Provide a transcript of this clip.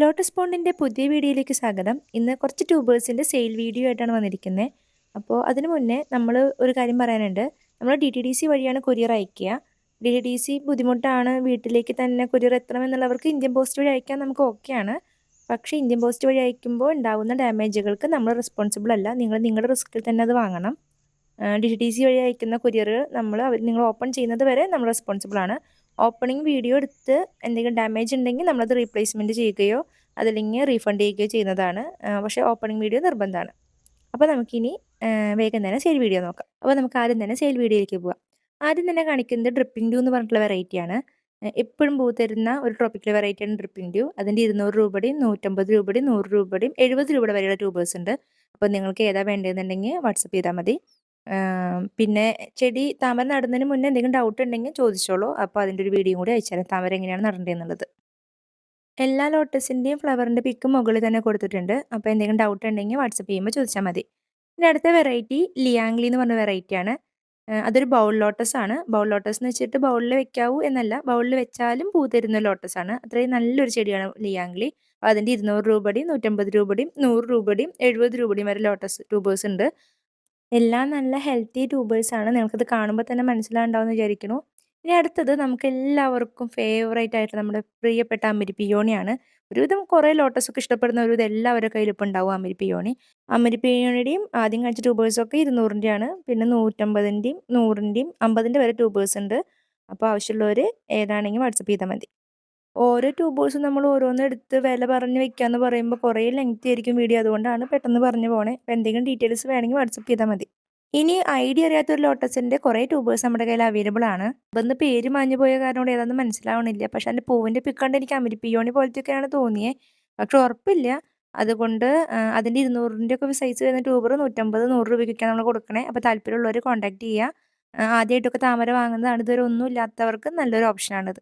Lotus പോണ്ടിന്റെ പുതിയ വീഡിയോയിലേക്ക് സ്വാഗതം. ഇന്ന് കുറച്ച് ട്യൂബേഴ്സിന്റെ സെയിൽ വീഡിയോ ആയിട്ടാണ് വന്നിരിക്കുന്നത് അപ്പോൾ അതിന് മുന്നേ നമ്മൾ ഒരു കാര്യം പറയാനുണ്ട്. നമ്മൾ ഡി ടി ഡി സി വഴിയാണ് കൊറിയർ അയക്കുക ഡി ടി ഡി സി ബുദ്ധിമുട്ടാണ്. വീട്ടിലേക്ക് തന്നെ കൊറിയർ എത്തണമെന്നുള്ളവർക്ക് ഇന്ത്യൻ പോസ്റ്റ് വഴി അയക്കാൻ നമുക്ക് ഓക്കെയാണ് പക്ഷേ ഇന്ത്യൻ പോസ്റ്റ് വഴി അയക്കുമ്പോൾ ഉണ്ടാകുന്ന ഡാമേജുകൾക്ക് നമ്മൾ റെസ്പോൺസിബിൾ അല്ല. നിങ്ങൾ നിങ്ങളുടെ റിസ്ക്കിൽ തന്നെ അത് വാങ്ങണം. ഡി ടി ഡി സി വഴി അയക്കുന്ന കൊറിയർ നമ്മൾ നിങ്ങൾ ഓപ്പൺ ചെയ്യുന്നത് വരെ നമ്മൾ റെസ്പോൺസിബിൾ ആണ്. ഓപ്പണിംഗ് വീഡിയോ എടുത്ത് എന്തെങ്കിലും ഡാമേജ് ഉണ്ടെങ്കിൽ നമ്മളത് റീപ്ലേസ്മെന്റ് ചെയ്യുകയോ അതല്ലെങ്കിൽ റീഫണ്ട് ചെയ്യുകയോ ചെയ്യുന്നതാണ്. പക്ഷേ ഓപ്പണിംഗ് വീഡിയോ നിർബന്ധമാണ്. അപ്പോൾ നമുക്കിനി വേഗം തന്നെ സെയിൽ വീഡിയോ നോക്കാം. അപ്പോൾ നമുക്ക് ആദ്യം തന്നെ സെയിൽ വീഡിയോയിലേക്ക് പോകാം ആദ്യം തന്നെ കാണിക്കുന്നത് ഡ്രിപ്പിംഗ് ഡ്യൂ എന്ന് പറഞ്ഞിട്ടുള്ള വെറൈറ്റിയാണ് എപ്പോഴും പൂ തരുന്ന ഒരു ട്രോപ്പിക്കൽ വെറൈറ്റിയാണ് ഡ്രിപ്പിംഗ് ഡ്യൂ അതിന്റെ ഇരുന്നൂറ് രൂപയുടെയും നൂറ്റമ്പത് രൂപയുടെയും നൂറ് രൂപയുടെയും എഴുപത് രൂപയുടെ വരെയുള്ള ട്യൂബേഴ്സ് ഉണ്ട്. അപ്പോൾ നിങ്ങൾക്ക് ഏതാ വേണ്ടതെന്നുണ്ടെങ്കിൽ വാട്സപ്പ് ചെയ്താൽ മതി. പിന്നെ ചെടി താമര നടുന്നതിന് മുന്നേ എന്തെങ്കിലും ഡൗട്ട് ഉണ്ടെങ്കിൽ ചോദിച്ചോളൂ. അപ്പോൾ അതിന്റെ ഒരു വീഡിയോ കൂടി അയച്ചുതരാം. താമര എങ്ങനെയാണ് നടണ്ടേന്നുള്ളത്. എല്ലാ ലോട്ടസിന്റെയും ഫ്ലവറിന്റെ പിക്ക് മുകളിൽ തന്നെ കൊടുത്തിട്ടുണ്ട്. അപ്പോൾ എന്തെങ്കിലും ഡൗട്ട് ഉണ്ടെങ്കിൽ വാട്സപ്പ് ചെയ്യുമ്പോൾ ചോദിച്ചാൽ മതി. പിന്നെ അടുത്ത വെറൈറ്റി ലിയാംഗ്ലി എന്ന് പറഞ്ഞ വെറൈറ്റിയാണ്. അതൊരു ബൗൾ ലോട്ടസ് ആണ്. ബൗൾ ലോട്ടസ് എന്ന് വെച്ചിട്ട് ബൗളിൽ വെക്കാവൂ എന്നല്ല. ബൗളിൽ വെച്ചാലും പൂ തരുന്ന ലോട്ടസ് ആണ്. അത്രയും നല്ലൊരു ചെടിയാണ് ലിയാംഗ്ലി. അതിന്റെ ഇരുന്നൂറ് രൂപയുടെയും നൂറ്റമ്പത് രൂപയുടെയും നൂറ് രൂപയുടെയും എഴുപത് രൂപയുടെയും വരെ ലോട്ടസ് ട്യൂബേഴ്സ് ഉണ്ട്. എല്ലാം നല്ല ഹെൽത്തി ട്യൂബേഴ്സാണ് നിങ്ങൾക്കത് കാണുമ്പോൾ തന്നെ മനസ്സിലാണ്ടാവുമെന്ന് വിചാരിക്കുന്നു. ഇനി അടുത്തത് നമുക്ക് എല്ലാവർക്കും ഫേവറേറ്റ് ആയിട്ട് നമ്മുടെ പ്രിയപ്പെട്ട അമരി പിയോണിയാണ് ഒരുവിധം കുറേ ലോട്ടസ് ഒക്കെ ഇഷ്ടപ്പെടുന്ന ഒരു എല്ലാവരുടെ കയ്യിലിപ്പോൾ ഉണ്ടാവും അമരി പിയോണി അമരി പിയോണിയുടെയും ആദ്യം കാണിച്ച ട്യൂബേഴ്സൊക്കെ ഇരുന്നൂറിന്റെയാണ് പിന്നെ നൂറ്റമ്പതിന്റെയും നൂറിന്റെയും അമ്പതിന്റെ വരെ ട്യൂബേഴ്സ് ഉണ്ട്. അപ്പോൾ ആവശ്യമുള്ളവർ ഏതാണെങ്കിലും വാട്സപ്പ് ചെയ്താൽ മതി. ഓരോ ട്യൂബേഴ്സും നമ്മൾ ഓരോന്ന് എടുത്ത് വില പറഞ്ഞ് വെക്കാന്ന് പറയുമ്പോൾ കുറേ ലെങ്തി ആയിരിക്കും വീഡിയോ അതുകൊണ്ടാണ് പെട്ടെന്ന് പറഞ്ഞു പോണേ. അപ്പോൾ എന്തെങ്കിലും ഡീറ്റെയിൽസ് വേണമെങ്കിൽ വാട്സപ്പ് ചെയ്താൽ മതി. ഇനി ഐഡിയ അറിയാത്ത ഒരു ലോട്ടസിന്റെ കുറേ ട്യൂബേഴ്സ് നമ്മുടെ കയ്യിൽ അവൈലബിൾ ആണ്. അപ്പം ഇന്ന് പേര് മാഞ്ഞു പോയ കാരണം ഏതാണെന്ന് മനസ്സിലാവണില്ല. പക്ഷെ അതിന്റെ പൂവിന്റെ പിക്കണ്ട് എനിക്ക് അമിരിപ്പിയോണി പോലത്തെയൊക്കെയാണ് തോന്നിയേ. പക്ഷെ ഉറപ്പില്ല. അതുകൊണ്ട് അതിന്റെ ഇരുന്നൂറിന്റെ ഒക്കെ സൈസ് വരുന്ന ട്യൂബർ നൂറ്റമ്പത് നൂറ് രൂപയ്ക്കൊക്കെയാണ് നമ്മൾ കൊടുക്കണേ. അപ്പോൾ താല്പര്യമുള്ളവർ കോൺടാക്ട് ചെയ്യുക ആദ്യമായിട്ടൊക്കെ താമര വാങ്ങുന്നതാണ്. ഇതുവരെ ഒന്നും ഇല്ലാത്തവർക്ക് നല്ലൊരു ഓപ്ഷനാണിത്